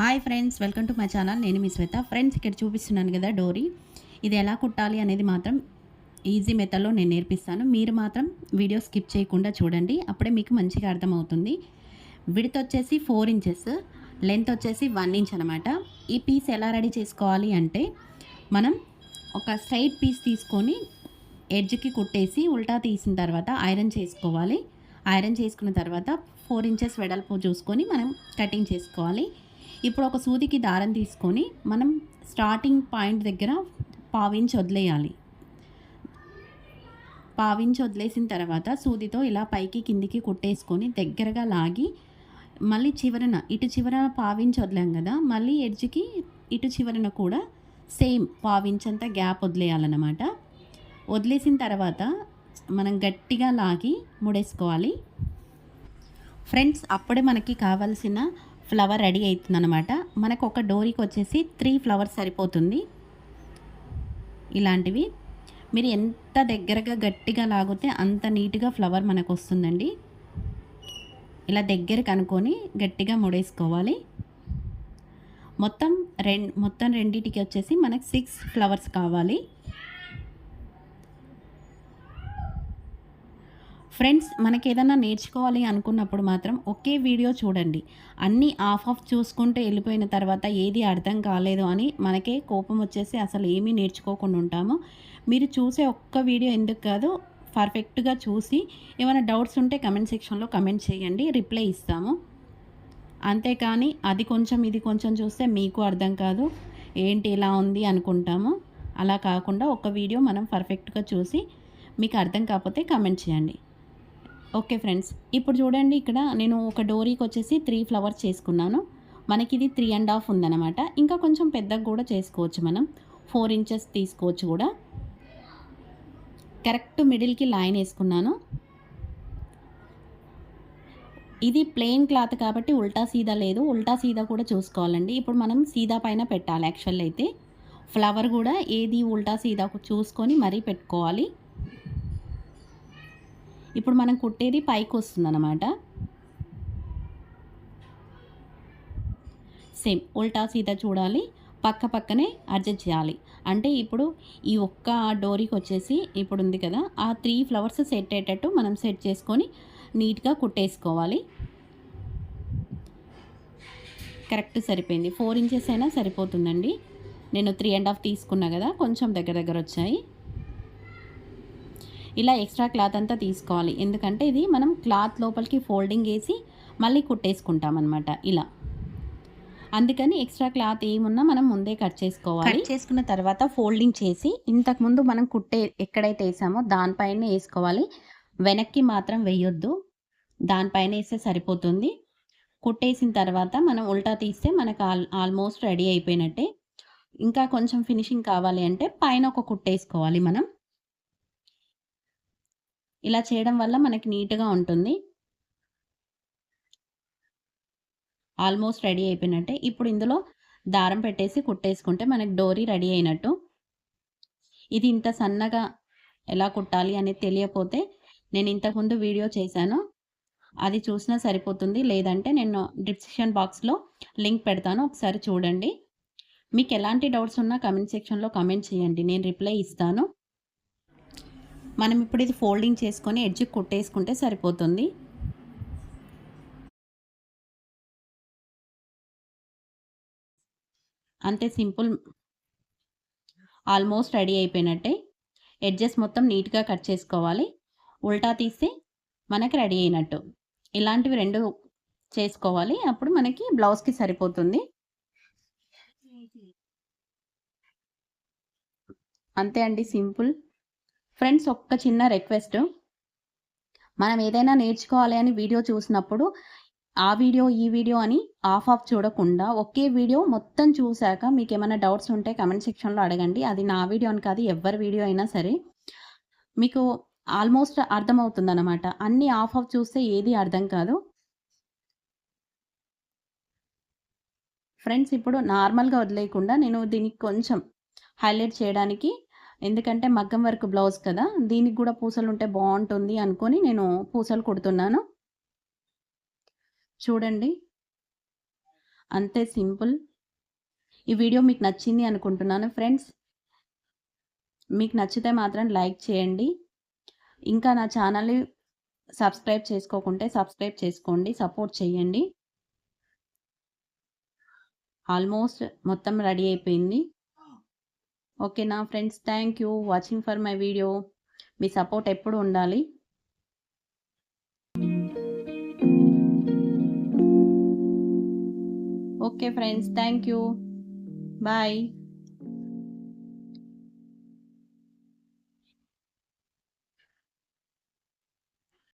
Hi friends welcome to my channel నేను మీ శ్వేత. Friends ఇక్కడ చూపిస్తున్నాను కదా డోరీ. ఇది ఎలా కుట్టాలి అనేది మాత్రం ఈజీ మెథడ్లో నేను నేర్పిస్తాను. మీరు మాత్రం వీడియో స్కిప్ చేయకుండా చూడండి. అప్పుడే మీకు మంచిగా అర్థమవుతుంది. విడత్ వచ్చేసి ఫోర్ ఇంచెస్ లెంత్ వచ్చేసి వన్ ఇంచ్ అనమాట ఈ పీస్ ఎలా రెడీ చేసుకోవాలి అంటే మనం ఒక స్ట్రైట్ పీస్ తీసుకొని ఎడ్జ్కి కుట్టేసి ఉల్టా తీసిన తర్వాత ఐరన్ చేసుకోవాలి. ఐరన్ చేసుకున్న తర్వాత ఫోర్ ఇంచెస్ వెడల్పు చూసుకొని మనం కటింగ్ చేసుకోవాలి. ఇప్పుడు ఒక సూదికి దారం తీసుకొని మనం స్టార్టింగ్ పాయింట్ దగ్గర పావించి వదిలేయాలి. పావించి వదిలేసిన తర్వాత సూదితో ఇలా పైకి కిందికి కుట్టేసుకొని దగ్గరగా లాగి మళ్ళీ చివరన ఇటు చివరన పావించి వదిలాం కదా మళ్ళీ ఎడ్జ్కి ఇటు చివరన కూడా సేమ్ పావించంత గ్యాప్ వదిలేయాలన్నమాట. వదిలేసిన తర్వాత మనం గట్టిగా లాగి ముడేసుకోవాలి. ఫ్రెండ్స్ అప్పుడే మనకి కావాల్సిన ఫ్లవర్ రెడీ అవుతుందన్నమాట మనకు ఒక డోరీకి వచ్చేసి త్రీ ఫ్లవర్స్ సరిపోతుంది. ఇలాంటివి. మీరు ఎంత దగ్గరగా గట్టిగా లాగితే అంత నీట్గా ఫ్లవర్ మనకు వస్తుందండి ఇలా దగ్గరకు అనుకొని గట్టిగా ముడేసుకోవాలి. మొత్తం రెం మొత్తం రెండింటికి వచ్చేసి మనకు సిక్స్ ఫ్లవర్స్ కావాలి. ఫ్రెండ్స్ మనకి ఏదైనా నేర్చుకోవాలి అనుకున్నప్పుడు మాత్రం ఒకే వీడియో చూడండి. అన్నీ ఆఫ్ ఆఫ్ చూసుకుంటూ వెళ్ళిపోయిన తర్వాత ఏది అర్థం కాలేదు అని మనకే కోపం వచ్చేసి అసలు ఏమీ నేర్చుకోకుండా ఉంటాము. మీరు చూసే ఒక్క వీడియో ఎందుకు కాదు పర్ఫెక్ట్గా చూసి ఏమైనా డౌట్స్ ఉంటే కమెంట్ సెక్షన్లో కమెంట్ చేయండి రిప్లై ఇస్తాము. అంతేకాని అది కొంచెం ఇది కొంచెం చూస్తే మీకు అర్థం కాదు ఏంటి ఇలా ఉంది అనుకుంటాము. అలా కాకుండా ఒక వీడియో మనం పర్ఫెక్ట్గా చూసి మీకు అర్థం కాకపోతే కమెంట్ చేయండి. ఓకే ఫ్రెండ్స్ ఇప్పుడు చూడండి ఇక్కడ నేను ఒక డోరీకి వచ్చేసి త్రీ ఫ్లవర్స్ చేసుకున్నాను. మనకి ఇది త్రీ అండ్ హాఫ్ ఉందన్నమాట. ఇంకా కొంచెం పెద్దగా కూడా చేసుకోవచ్చు మనం. ఫోర్ ఇంచెస్ తీసుకోవచ్చు కూడా. కరెక్ట్ మిడిల్కి లైన్ వేసుకున్నాను. ఇది ప్లెయిన్ క్లాత్ కాబట్టి ఉల్టా సీదా లేదు. ఉల్టా సీదా కూడా చూసుకోవాలండి. ఇప్పుడు మనం సీదా పైన పెట్టాలి యాక్చువల్ అయితే. ఫ్లవర్ కూడా ఏది ఉల్టా సీదా చూసుకొని మరీ పెట్టుకోవాలి. ఇప్పుడు మనం కుట్టేది పైకి వస్తుంది అనమాట సేమ్ ఉల్టా సీత చూడాలి పక్క పక్కనే అడ్జస్ట్ చేయాలి. అంటే ఇప్పుడు ఈ ఒక్క డోరీకి వచ్చేసి ఇప్పుడు ఉంది కదా ఆ త్రీ ఫ్లవర్స్ సెట్ అయ్యేటట్టు మనం సెట్ చేసుకొని నీట్గా కుట్టేసుకోవాలి. కరెక్ట్ సరిపోయింది. ఫోర్ ఇంచెస్ అయినా సరిపోతుందండి. నేను త్రీ అండ్ హాఫ్ తీసుకున్నా కదా కొంచెం దగ్గర దగ్గర వచ్చాయి. ఇలా ఎక్స్ట్రా క్లాత్ అంతా తీసుకోవాలి. ఎందుకంటే ఇది మనం క్లాత్ లోపలికి ఫోల్డింగ్ వేసి మళ్ళీ కుట్టేసుకుంటాం అనమాట ఇలా. అందుకని ఎక్స్ట్రా క్లాత్ ఏమున్నా మనం ముందే కట్ చేసుకోవాలి. కట్ చేసుకున్న తర్వాత ఫోల్డింగ్ చేసి ఇంతకుముందు మనం కుట్టే ఎక్కడైతే వేసామో దానిపైన వేసుకోవాలి. వెనక్కి మాత్రం వేయొద్దు. దానిపైన వేస్తే సరిపోతుంది. కుట్టేసిన తర్వాత మనం ఉల్టా తీస్తే మనకు ఆల్ ఆల్మోస్ట్ రెడీ అయిపోయినట్టే. ఇంకా కొంచెం ఫినిషింగ్ కావాలి అంటే పైన ఒక కుట్టేసుకోవాలి మనం. ఇలా చేయడం వల్ల మనకి నీట్గా ఉంటుంది. ఆల్మోస్ట్ రెడీ అయిపోయినట్టే. ఇప్పుడు ఇందులో దారం పెట్టేసి కుట్టేసుకుంటే మనకి డోరీ రెడీ అయినట్టు. ఇది ఇంత సన్నగా ఎలా కుట్టాలి అనేది తెలియపోతే నేను ఇంతకుముందు వీడియో చేశాను. అది చూసినా సరిపోతుంది. లేదంటే నేను డిస్క్రిప్షన్ బాక్స్లో లింక్ పెడతాను. ఒకసారి చూడండి. మీకు ఎలాంటి డౌట్స్ ఉన్నా కమెంట్ సెక్షన్లో కమెంట్ చేయండి. నేను రిప్లై ఇస్తాను. మనం ఇప్పుడు ఇది ఫోల్డింగ్ చేసుకొని ఎడ్జ్ కుట్టేసుకుంటే సరిపోతుంది. అంతే సింపుల్. ఆల్మోస్ట్ రెడీ అయిపోయినట్టే. ఎడ్జెస్ మొత్తం నీట్గా కట్ చేసుకోవాలి. ఉల్టా తీస్తే మనకి రెడీ అయినట్టు. ఇలాంటివి రెండు చేసుకోవాలి. అప్పుడు మనకి బ్లౌజ్కి సరిపోతుంది. అంతే అండి సింపుల్. ఫ్రెండ్స్ ఒక్క చిన్న రిక్వెస్ట్. మనం ఏదైనా నేర్చుకోవాలి అని వీడియో చూసినప్పుడు ఆ వీడియో ఈ వీడియో అని ఆఫ్ ఆఫ్ చూడకుండా ఒకే వీడియో మొత్తం చూశాక మీకు ఏమైనా డౌట్స్ ఉంటే కమెంట్ సెక్షన్లో అడగండి. అది నా వీడియో అని కాదు ఎవరి వీడియో అయినా సరే. మీకు ఆల్మోస్ట్ అర్థమవుతుంది అన్నమాట అన్ని ఆఫ్ ఆఫ్ చూస్తే ఏది అర్థం కాదు. ఫ్రెండ్స్ ఇప్పుడు నార్మల్గా వదిలేయకుండా నేను దీనికి కొంచెం హైలైట్ చేయడానికి ఎందుకంటే మగ్గం వర్క్ బ్లౌజ్ కదా దీనికి కూడా పూసలు ఉంటే బాగుంటుంది అనుకొని నేను పూసలు కుడుతున్నాను. చూడండి. అంతే సింపుల్. ఈ వీడియో మీకు నచ్చింది అనుకుంటున్నాను ఫ్రెండ్స్. మీకు నచ్చితే మాత్రం లైక్ చేయండి. ఇంకా నా ఛానల్ని సబ్స్క్రైబ్ చేసుకోకుంటే సబ్స్క్రైబ్ చేసుకోండి సపోర్ట్ చేయండి. ఆల్మోస్ట్ మొత్తం రెడీ అయిపోయింది. ఓకేనా friends thank you watching for my video me support ఎప్పుడు ఉండాలి? Okay friends thank you bye